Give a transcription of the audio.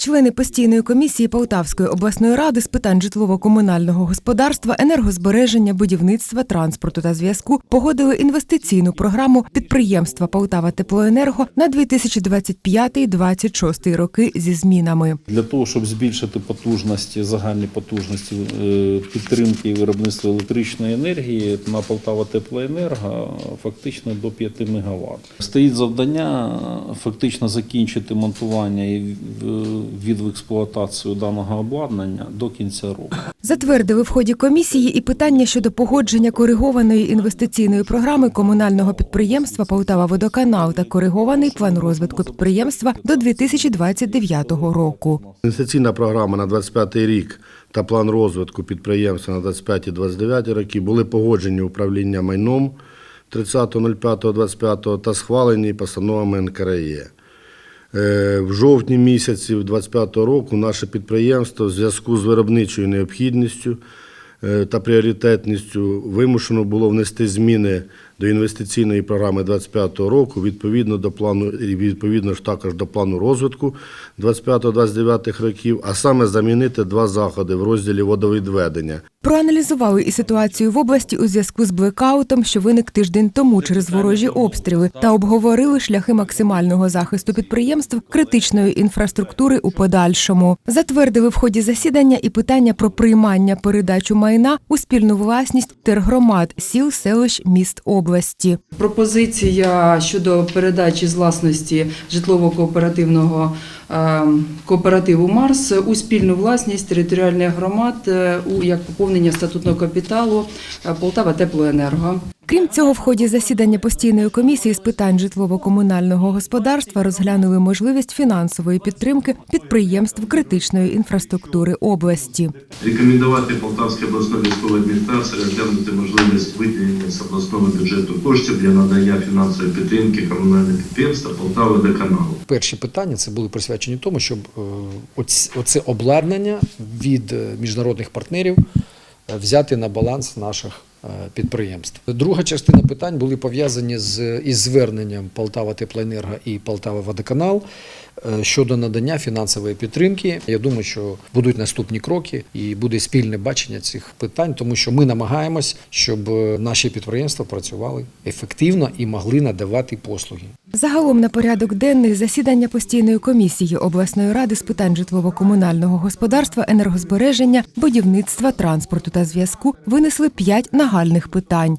Члени постійної комісії Полтавської обласної ради з питань житлово-комунального господарства, енергозбереження, будівництва, транспорту та зв'язку погодили інвестиційну програму підприємства Полтава Теплоенерго на 2025-2026 роки зі змінами. Для того, щоб збільшити потужності, загальні потужності е, підтримки і виробництва електричної енергії на Полтава Теплоенерго фактично до 5 МВт. Стоїть завдання фактично закінчити монтування і е, від в експлуатацію даного обладнання до кінця року. Затвердили в ході комісії і питання щодо погодження коригованої інвестиційної програми комунального підприємства Полтава Водоканал та коригований план розвитку підприємства до 2029 року. Інвестиційна програма на 25 рік та план розвитку підприємства на 25-29 роки були погоджені управління майном 30.05.25 та схвалені постановами НКРЕ. Е, В жовтні місяці 25 року наше підприємство в зв'язку з виробничою необхідністю е, та пріоритетністю вимушено було внести зміни до інвестиційної програми 25 року відповідно до плану відповідно ж також до плану розвитку 25-29 років, а саме замінити два заходи в розділі водовідведення. Проаналізували і ситуацію в області у зв'язку з блекаутом, що виник тиждень тому через ворожі обстріли, та обговорили шляхи максимального захисту підприємств критичної інфраструктури у подальшому. Затвердили в ході засідання і питання про приймання передачу майна у спільну власність тергромад сіл, селищ, міст області. Пропозиція щодо передачі з власності житлово-кооперативного е, кооперативу Марс у спільну власність територіальних громад е, у як поповнення статутного капіталу е, Полтава Теплоенерго. Крім цього, в ході засідання постійної комісії з питань житлово-комунального господарства розглянули можливість фінансової підтримки підприємств критичної інфраструктури області. Рекомендувати Полтавській обласної військової адміністрації розглянути можливість виділення з обласного бюджету коштів для надання фінансової підтримки комунального підприємства Полтава Водоканалу. Перші питання це були присвячені тому, щоб е, оце обладнання від е, міжнародних партнерів е, взяти на баланс наших підприємств. Друга частина питань були пов'язані з із зверненням Полтава Теплоенерго і Полтава Водоканал е, щодо надання фінансової підтримки. Я думаю, що будуть наступні кроки і буде спільне бачення цих питань, тому що ми намагаємось, щоб е, наші підприємства працювали ефективно і могли надавати послуги. Загалом на порядок денний засідання постійної комісії обласної ради з питань житлово-комунального господарства, енергозбереження, будівництва, транспорту та зв'язку винесли п'ять нагальних питань.